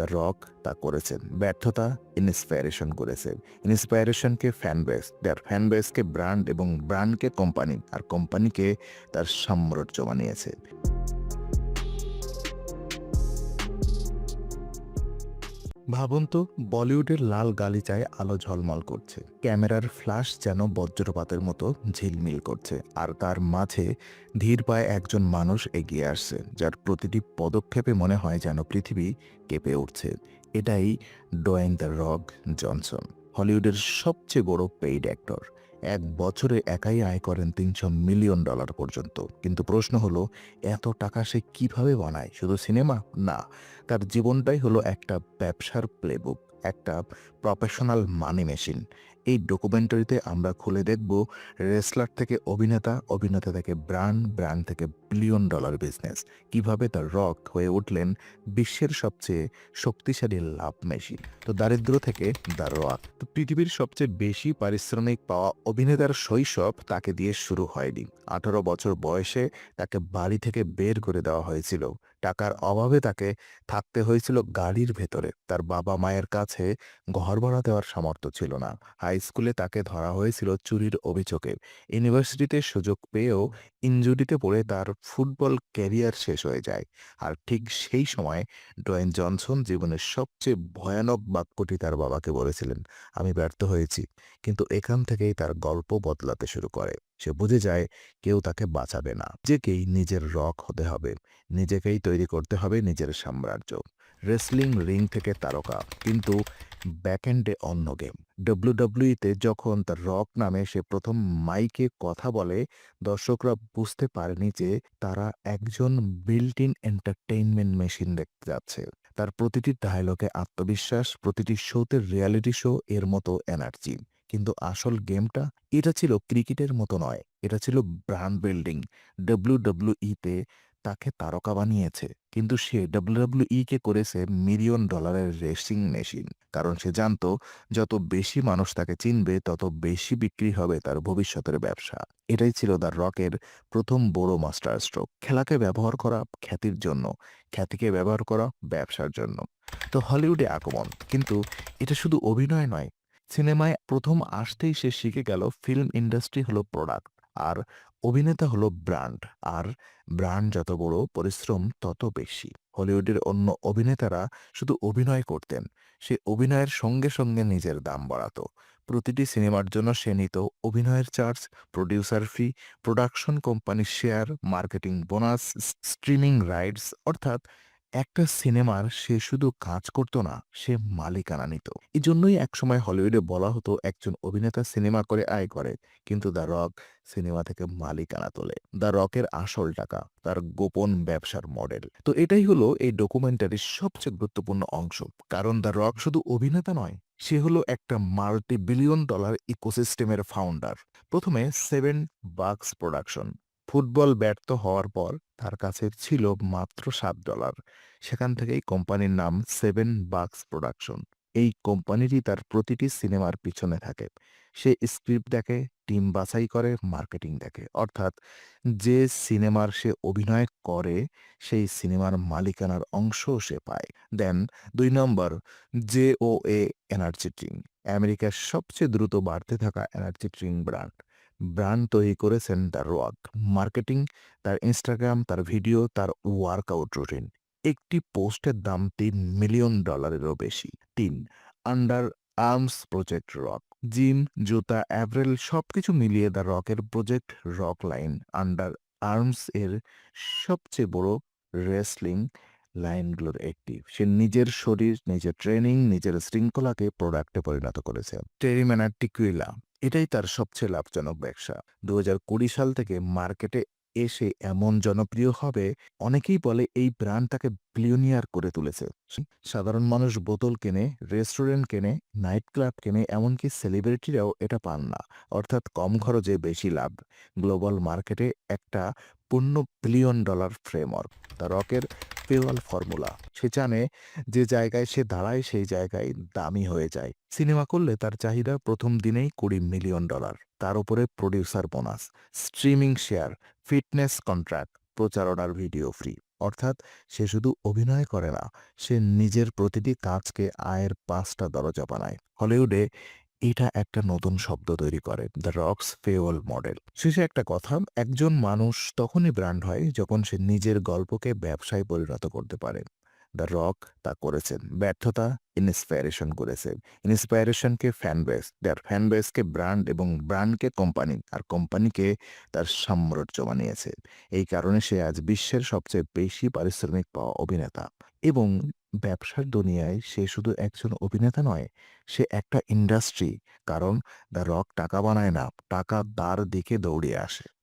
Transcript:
The rock তা করেছেন। ব্যর্থতা ইন্সপায়ারেশন করেছে। ইন্সপায়ারেশনকে ফ্যান বেস তার ফ্যান বেসকে ব্র্যান্ড এবং ব্র্যান্ডকে কোম্পানি আর কোম্পানিকে তার সাম্রাজ্য বানিয়েছে। ভাবুন তো, বলিউডের লাল গালিচায় আলো ঝলমল করছে। ক্যামেরার ফ্ল্যাশ যেন বজ্রপাতের মতো ঝিলমিল করছে। আর তার মাঝে ধীর পায়ে একজন মানুষ এগিয়ে আসছে, যার প্রতিটি পদক্ষেপে মনে হয় যেন পৃথিবী কেঁপে উঠছে। এটাই ডোয়েন দ্য রক জনসন, হলিউডের সবচেয়ে বড় পেইড অ্যাক্টর। এক বছরে একাই আয় করেন তিনশো মিলিয়ন ডলার পর্যন্ত। কিন্তু প্রশ্ন হলো, এত টাকা সে কীভাবে বানায়? শুধু সিনেমা? না, তার জীবনটাই হলো একটা ব্যবসার প্লেবুক একটা প্রফেশনাল মানি মেশিন এই ডকুমেন্টারিতে আমরা খুলে দেখব রেসলার থেকে অভিনেতা অভিনেতা থেকে ব্র্যান্ড ব্র্যান্ড থেকে বিলিয়ন ডলার বিজনেস কীভাবে তার রক হয়ে উঠলেন বিশ্বের সবচেয়ে শক্তিশালী লাভ মেশিন তো দারিদ্র থেকে দ্য রক তো পৃথিবীর সবচেয়ে বেশি পারিশ্রমিক পাওয়া অভিনেতার শৈশব তাকে দিয়ে শুরু হয়নি। আঠারো বছর বয়সে তাকে বাড়ি থেকে বের করে দেওয়া হয়েছিল। টাকার অভাবে তাকে থাকতে হয়েছিল গাড়ির ভেতরে। তার বাবা মায়ের কাছে ঘর ভাড়া দেওয়ার সামর্থ্য ছিল না। হাই স্কুলে তাকে ধরা হয়েছিল চুরির অভিযোগে। ইউনিভার্সিটিতে সুযোগ পেয়েও ইনজুরিতে পড়ে তার ফুটবল ক্যারিয়ার শেষ হয়ে যায়। আর ঠিক সেই সময় ডোয়েন জনসন জীবনের সবচেয়ে ভয়ানক বাক্যটি তার বাবাকে বলেছিলেন, আমি ব্যর্থ হয়েছি। কিন্তু এখান থেকেই তার গল্প বদলাতে শুরু করে। সে বুঝে যায় কেউ তাকে বাঁচাবে না। নিজেকেই নিজের রক হতে হবে। নিজেকেই তৈরি করতে হবে নিজের সাম্রাজ্য। রেসলিং রিং থেকে তারকা। কিন্তু ব্যাকএন্ডে অন্য গেম। ডব্লিউডব্লিউইতে যখন তার রক নামে সে প্রথম মাইকে কথা বলে, দর্শকরা বুঝতে পারেনি যে তারা একজন বিল্ট ইন এন্টারটেইনমেন্ট মেশিন দেখতে যাচ্ছে। তার প্রতিটি ডায়লগে আত্মবিশ্বাস, প্রতিটি শোতে রিয়ালিটি শো এর মতো এনার্জি কিন্তু আসল গেমটা এটা ছিল ক্রিকেটের মতো নয়। এটা ছিল ব্র্যান্ড বিল্ডিং। ডব্লিউডব্লিউইতে তাকে তারকা বানিয়েছে। কিন্তু সে ডাব্লিউডব্লিউই কে করেছে মিলিয়ন ডলারের রেসিং মেশিন। কারণ সে জানতো, যত বেশি মানুষ তাকে চিনবে, তত বেশি বিক্রি হবে তার ভবিষ্যতের ব্যবসা। এটাই ছিল দ্য রকের প্রথম বড় মাস্টার স্ট্রোক। খেলাকে ব্যবহার করা খ্যাতির জন্য, খ্যাতিকে ব্যবহার করা ব্যবসার জন্য। তো হলিউডে আগমন। কিন্তু এটা শুধু অভিনয় নয় সিনেমায় প্রথম আসতেই সে শিখে গেল ফিল্ম ইন্ডাস্ট্রি হলো প্রোডাক্ট আর অভিনেতা হলো ব্র্যান্ড। আর ব্র্যান্ড যত বড় পরিশ্রম তত বেশি। হলিউডের অন্য অভিনেতারা শুধু অভিনয় করতেন, সে অভিনয়ের সঙ্গে সঙ্গে নিজের দাম বাড়াতো। প্রতিটি সিনেমার জন্য সে নিত অভিনয়ের চার্জ, প্রডিউসার ফি, প্রোডাকশন কোম্পানির share, marketing bonus, streaming rights, অর্থাৎ একটা সিনেমার সে শুধু কাজ করতো না, সে মালিকানা নিত। এই জন্যই একসময় হলিউডে বলা হতো, একজন অভিনেতা সিনেমা করে আয় করে, কিন্তু দ্য রক সিনেমা থেকে মালিকানা তোলে। দ্য রকের আসল টাকা, তার গোপন ব্যবসার মডেল। তো এটাই হলো এই ডকুমেন্টারির সবচেয়ে গুরুত্বপূর্ণ অংশ। কারণ দ্য রক শুধু অভিনেতা নয়, সে হলো একটা মাল্টি বিলিয়ন ডলার ইকোসিস্টেমের ফাউন্ডার প্রথমে সেভেন বাক্স প্রোডাকশন। ফুটবল ব্যর্থ হওয়ার পর তার কাছে ছিল মাত্র সাত ডলার। সেখান থেকেই কোম্পানির নাম সেভেন বাক্স প্রোডাকশন। এই কোম্পানিটি তার প্রতিটি সিনেমার পিছনে থাকে। সে স্ক্রিপ্ট দেখে, টিম বাছাই করে, মার্কেটিং দেখে। অর্থাৎ যে সিনেমার সে অভিনয় করে, সেই সিনেমার মালিকানার অংশ সে পায়। দেন দুই নম্বর, Z O A energy drink. আমেরিকার সবচেয়ে দ্রুত বাড়তে থাকা এনার্জি ড্রিঙ্ক ব্র্যান্ড। ব্র্যান্ড তৈরি করেছেন তার রক মার্কেটিং, তার ইনস্টাগ্রাম, তার ভিডিও, তার ওয়ার্কআউট রুটিন। একটি পোস্টের দাম তিন মিলিয়ন ডলারেরও বেশি। তিন, Under Armour Project Rock. Gym, জুতা, অ্যাভরেল সবকিছু মিলিয়ে the রকের Project Rock line Under Armour এর সবচেয়ে বড় রেসলিং লাইনগুলোর একটি। সে নিজের শরীর, নিজের ট্রেনিং, নিজের শৃঙ্খলাকে প্রোডাক্টে পরিণত করেছে। টেরিম্যানার টিকুইলা। এটাই তার সবচেয়ে লাভজনক ব্যবসা। দু হাজার কুড়ি সাল থেকে মার্কেটে এসে এমন জনপ্রিয় হবে, অনেকেই বলে এই ব্র্যান্ড তাকে বিলিয়নিয়ার করে তুলেছে। সাধারণ মানুষ বোতল কেনে রেস্টুরেন্ট কেনে নাইট ক্লাব কেনে, এমনকি সেলিব্রিটিরাও এটা পান না। অর্থাৎ কম খরচে বেশি লাভ। গ্লোবাল মার্কেটে একটা পূর্ণ বিলিয়ন ডলার ফ্রেমওয়ার্ক দ্য রকের পেওয়াল ফর্মুলা। সে জানে যে জায়গায় সে দাঁড়ায়, সেই জায়গায় দামি হয়ে যায়। সিনেমা করলে তার চাহিদা প্রথম দিনেই কুড়ি মিলিয়ন ডলার। তার উপরে producer bonus, streaming share, fitness contract, প্রচারণার ভিডিও ফ্রি। অর্থাৎ সে শুধু অভিনয় করে না, সে নিজের প্রতিটি কাজকে আয়ের পাঁচটা দরজা বানায়। হলিউডে এটা একটা নতুন শব্দ তৈরি করে দ্য রক্স ফেওল মডেল শেষে একটা কথা, একজন মানুষ তখনই ব্র্যান্ড হয় যখন সে নিজের গল্পকে ব্যবসায় পরিণত করতে পারে। দ্য রক তা করেছেন, ব্যর্থতা ইন্সপায়ারেশন করেছে। ইন্সপায়ারেশনকে ফ্যানবেস বেস ফ্যানবেসকে ব্র্যান্ড এবং ব্র্যান্ডকে কোম্পানি আর কোম্পানিকে তার সাম্রাজ্য বানিয়েছে। এই কারণে সে আজ বিশ্বের সবচেয়ে বেশি পারিশ্রমিক পাওয়া অভিনেতা। এবং ব্যবসার দুনিয়ায় সে শুধু একজন অভিনেতা নয়, সে একটা ইন্ডাস্ট্রি কারণ দ্য রক টাকা বানায় না, টাকা তার দিকে দৌড়ে আসে।